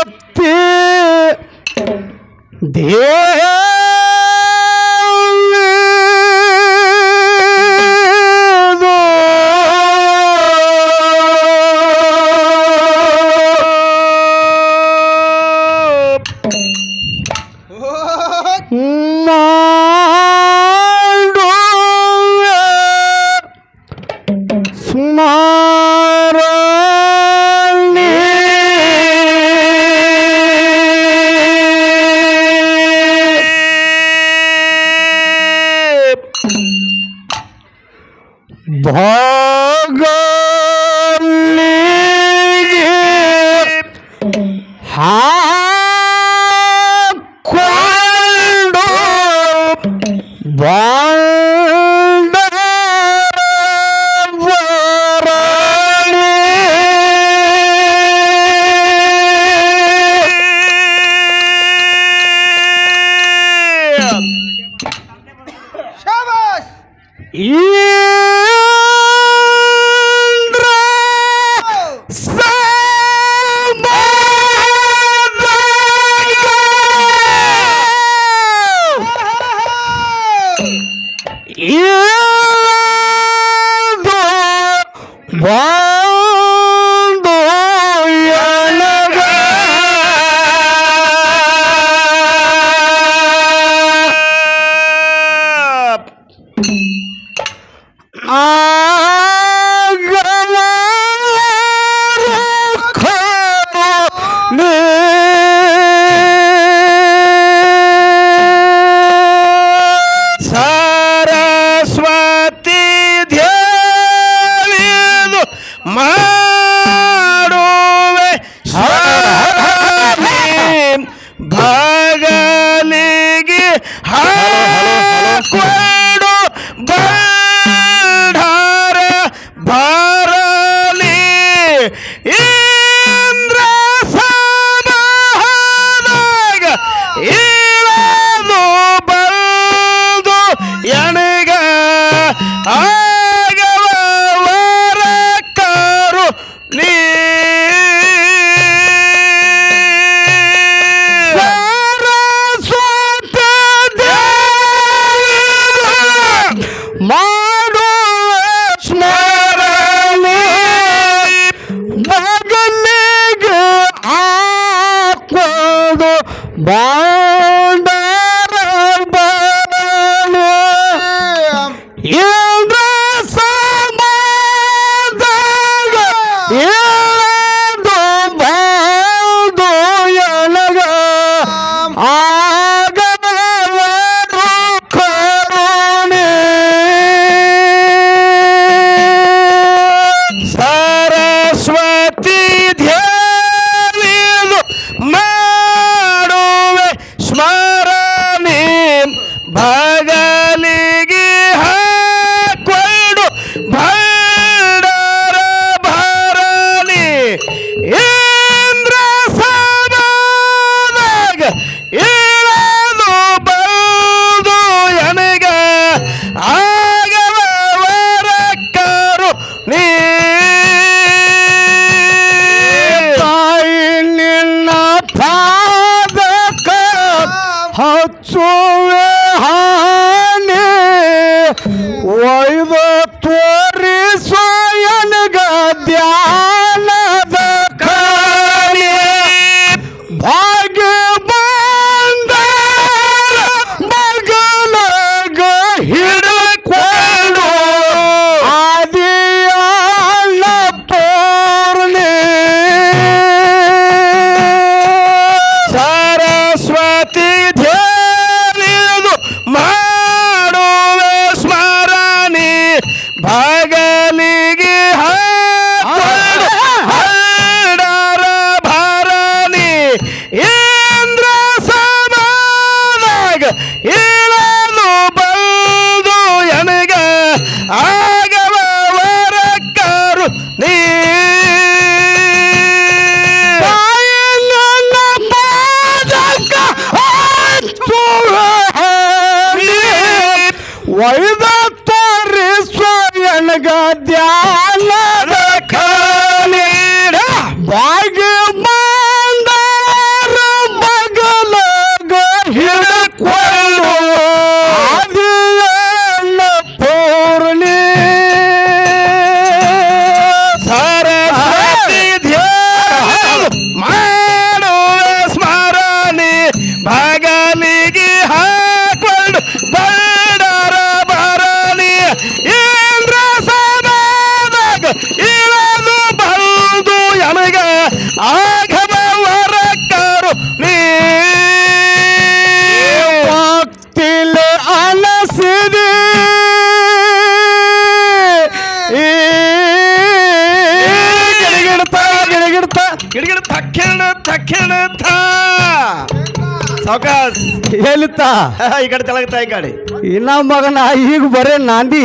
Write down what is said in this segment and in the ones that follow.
ಶಕ್ತಿ ದೇವಿದು Lord. ಒಂದು ಬಾಂಡರ ತಕ್ಷಣ ತಕ್ಷಣ ಥಾ ಸಾವಕಾಸ್ ಹೇಳಿತ್ತ ಈ ಕಡೆ ತೆಳಗ್ತಾ ಈ ಕಡೆ. ಇನ್ನ ಮಗನ ಈಗ ಬರೇ ನಾಂದಿ.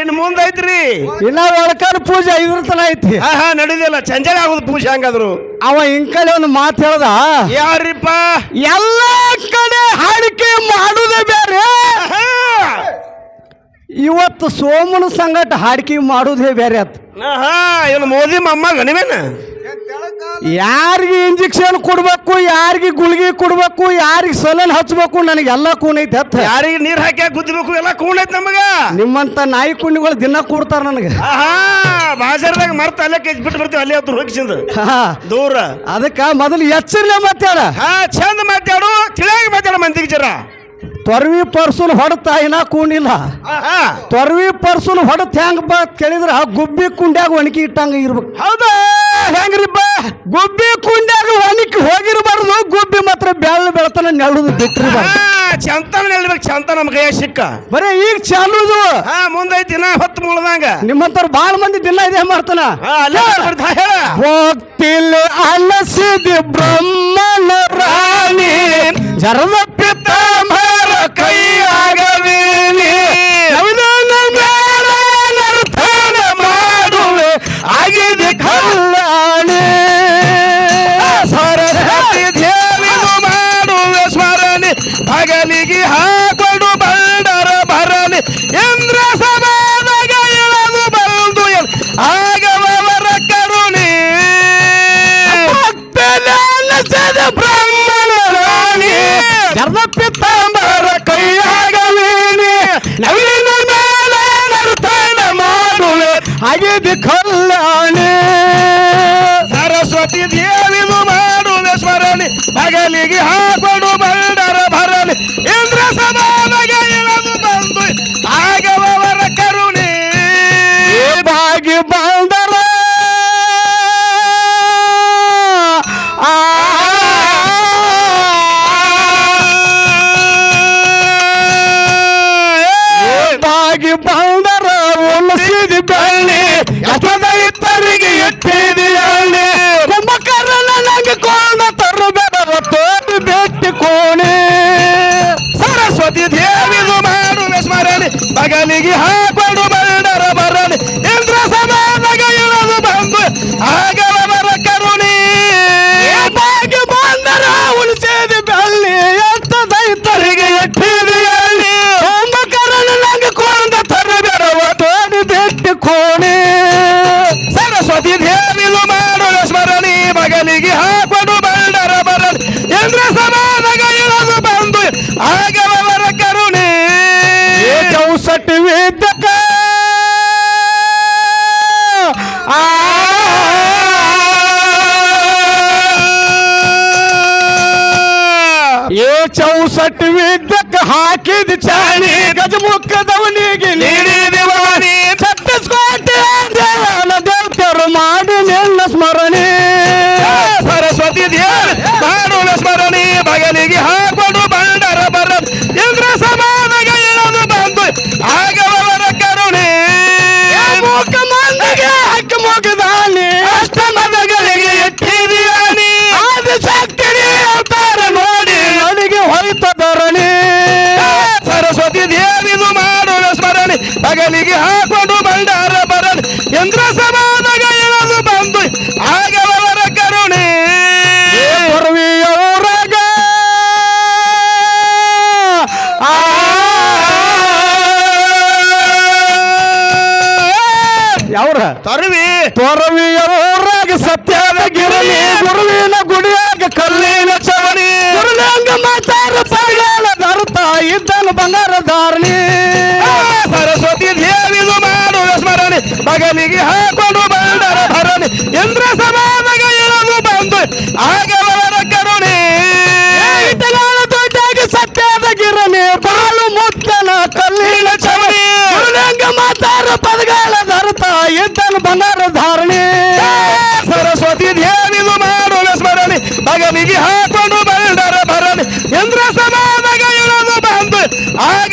ಇನ್ನು ಮುಂದೈತ್ರಿ ಇನ್ನ ಒಳಕರ್ ಪೂಜೆ ಐದ್ರ ತನ ಐತಿ. ಆಹಾ ನಡಿದಿಲ್ಲ. ಚಂಚಲ ಆಗುದು ಪೂಜೆ ಹಂಗಾದ್ರು. ಅವ ಇಂಕಲೆ ಒಂದು ಮಾತು ಹೇಳ್ದ. ಯಾರಿಪ್ಪ ಎಲ್ಲ ಕಡೆ ಹಾಡಿಕೆ ಮಾಡುದೇ ಬೇರೆ. ಇವತ್ತು ಸೋಮನ ಸಂಗಟ ಹಾಡಿಕೆ ಮಾಡುದೇ ಬೇರೆ ಅತ್ತ ಆಹಾ ಇವನು ಮೋದಿ ಮಮ್ಮ ಗಣಿವೇನ ಯಾರಿಗೆ ಇಂಜೆಕ್ಷನ್ ಕೊಡ್ಬೇಕು ಯಾರಿಗೆ ಗುಳಿಗೆ ಕೊಡ್ಬೇಕು ಯಾರಿಗೆ ಸಲನ್ ಹಚ್ಬೇಕು ನನಗೆಲ್ಲ ಕೂನೈತೆ ಹತ್ತ ಯಾರಿಗೆ ನೀರ್ ಹಾಕಿ ಗುದ್ದಬೇಕು ಎಲ್ಲ ಕೂಣೈತ್ ನಮಗ. ನಿಮ್ಮಂತ ನಾಯಿ ಕುಂಡಿಗಳು ದಿನ ಕೊಡ್ತಾರ ನನಗೆ. ಬಾಜಾರ್ದಾಗ ಮರ್ತ ಅಲ್ಲೇ ಕೆಜ್ ಬಿಟ್ಟು ಬರ್ತೀವಿ ಅಲ್ಲೇ ಹತ್ರ ಹೋಗಿಸಿಂದ. ದೂರ. ಅದಕ್ಕ ಮೊದಲು ಎಚ್ಚರಿ ಮಾತಾಡ. ಹಾ ಚಂದ ಮಾತಾಡು ತಿಳಿಯಾಗಿ ಮಾತಾಡ ಮಂದಿಗೆ ಜರ. ತೊರ್ವಿ ಪರ್ಸುಲ್ ಹೊಡತ ಇನ್ನ ಕೂಣಿಲ್ಲ ತೊರವಿ ಪರ್ಸುನ್ ಹೊಡತ್ ಹೆಂಗ್ ಬಾ ಕೇಳಿದ್ರ ಗುಬ್ಬಿ ಕುಂಡ್ಯಾಗ ಒಣಕಿ ಇಟ್ಟಂಗ ಇರ್ಬೇಕು ಹೌದಾ? ಹೆಂಗ್ರಿಪ್ಪ ಗುಬ್ಬಿ ಕುಂಡ್ಯಾಗ ಒಣಕಿ ಹೋಗಿರ್ಬಾರ್ದು ಗುಬ್ಬಿ ಮಾತ್ರ ಬೆಳ್ಳ ಬೆಳತನ ನೆಳುದು ಬಿಟ್ರಿ ಚಂತನ ಹೇಳ್ಬೇಕು ಚಂತ ನಮ್ ಕೈಯ ಸಿಕ್ಕ. ಬರೀ ಈಗ ಚಾಲುದು. ಹಾ ಮುಂದೈತಿ ದಿನ ಹೊತ್ತು ಮುಳ್ದಂಗ. ನಿಮ್ಮಂತವ್ರು ಬಾಳ ಮಂದಿ ದಿನ ಇದೇ ಮಾಡ್ತಾನ. ಹೋಗ್ತಿಲ್ಲ ಅಲಸಿದಿ ಬ್ರಹ್ಮನ ರಾಣಿ ಪಿತಾಂಬರ ಮಾಡುವೆ ಬಗಲಿಗೆ ಹಾಕೊಂಡು ಬಂಡರ ಬರಲಿ. ಇಂದ್ರ ಸಭಾ ಇಳದು ಬಂದು ಬಂದು 家里该怎么跟他问？ತರುವಿ. ತೊರವಿಯವರಾಗ ಸತ್ಯದ ಗಿರಣಿ ಗುರುವಿನ ಗುಡಿಯಾಗ ಕಲ್ಲಿನ ಚವಣಿ. ಗುರುಲಿಂಗ ಮಾತಾರ ಪರಗಾಲ ಧರ್ತ ಇದ್ದನು ಬಂಗಾರ ಧಾರಣಿ. ಸರಸ್ವತಿ ದೇವಿದು ಮಾಡುವ ಸ್ಮರಣೆ. ಬಗಲಿಗೆ ಹಾಕೊಂಡು ಬಂದರ ಭರಣಿ ಇಂದ್ರ ಸಮಾನಗ ಇಳದು ಬಂದು ಆಗವರ ಕರುಣೆ. ದೊಡ್ಡಾಗ ಸತ್ಯದ ಗಿರಣಿ ಬಾಳು ಮುತ್ತನ ಕಲ್ಲಿನ ಚವಣಿ. ಗುರುಲಿಂಗ ಮಾತಾರ ಪದಗಾಲ ಮಾಡ್ತಾ ಇದ್ದನು ಬಂಗಾರ ಧಾರಣೆ. ಸರಸ್ವತಿ ದೇವಿದು ಮಾಡು ಸ್ಮರಣೆ. ಮಗನಿಗೆ ಹಾಕೊಂಡು ಬಂದರ ಭರಣೆ ಇಂದ್ರ ಸಮಾಧಾನ ಇಳದು ಬಂದು ಆಗ